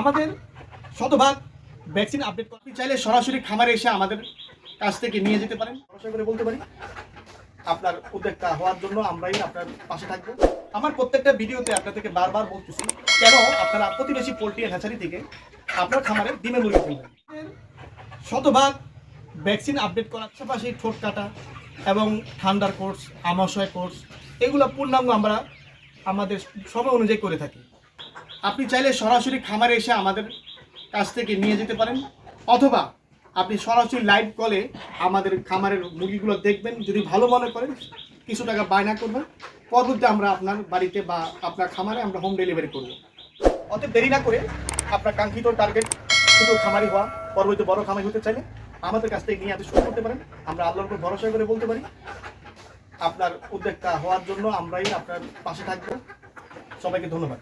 আমাদের শতভাগ vaccine update করতে চাইলে সরাসরি খামারে এসে আমাদের কাছ থেকে নিয়ে যেতে পারেন। ভরসা করে বলতে পারি, আপনার উদ্যোক্তা হওয়ার জন্য আমরাই আপনার পাশে থাকব। আমার প্রত্যেকটা ভিডিওতে আপনাদেরকে বারবার বলতেছি, কেন আপনারা প্রতিবেশী পোলট্রি হ্যাচারি থেকে আপনার খামারে ডিমে মুরগি কিনবেন? শতভাগ ভ্যাকসিন আপডেট করার পাশাপাশি ঠোঁট কাটা এবং ঠান্ডার কোর্স আমাশয় কোর্স এগুলো পূর্ণাঙ্গ আমরা আমাদের সময় অনুযায়ী করে থাকি। আপনি চাইলে সরাসরি খামারে এসে আমাদের কাছ থেকে নিয়ে যেতে পারেন। অথবা আপনি সরাসরি লাইভ কলে আমাদের খামারের মুরগিগুলো দেখবেন, যদি ভালো মনে করেন, কিছু টাকা বায়না করবেন। পরবর্তীতে আমরা আপনার বাড়িতে বা আপনার খামারে আমরা হোম ডেলিভারি করব। অতএব দেরি না করে আপনার কাঙ্ক্ষিত টার্গেট শুধু খামারি হওয়া, পরবর্তীতে বড় খামারি হতে চাইলে আমাদের কাছ থেকে নিয়ে আপনি শুরু করতে পারেন। আমরা আল্লাহর উপর ভরসা করে বলতে পারি, আপনার উদ্যোক্তা হওয়ার জন্য আমরাই আপনার পাশে থাকব। সবাইকে ধন্যবাদ।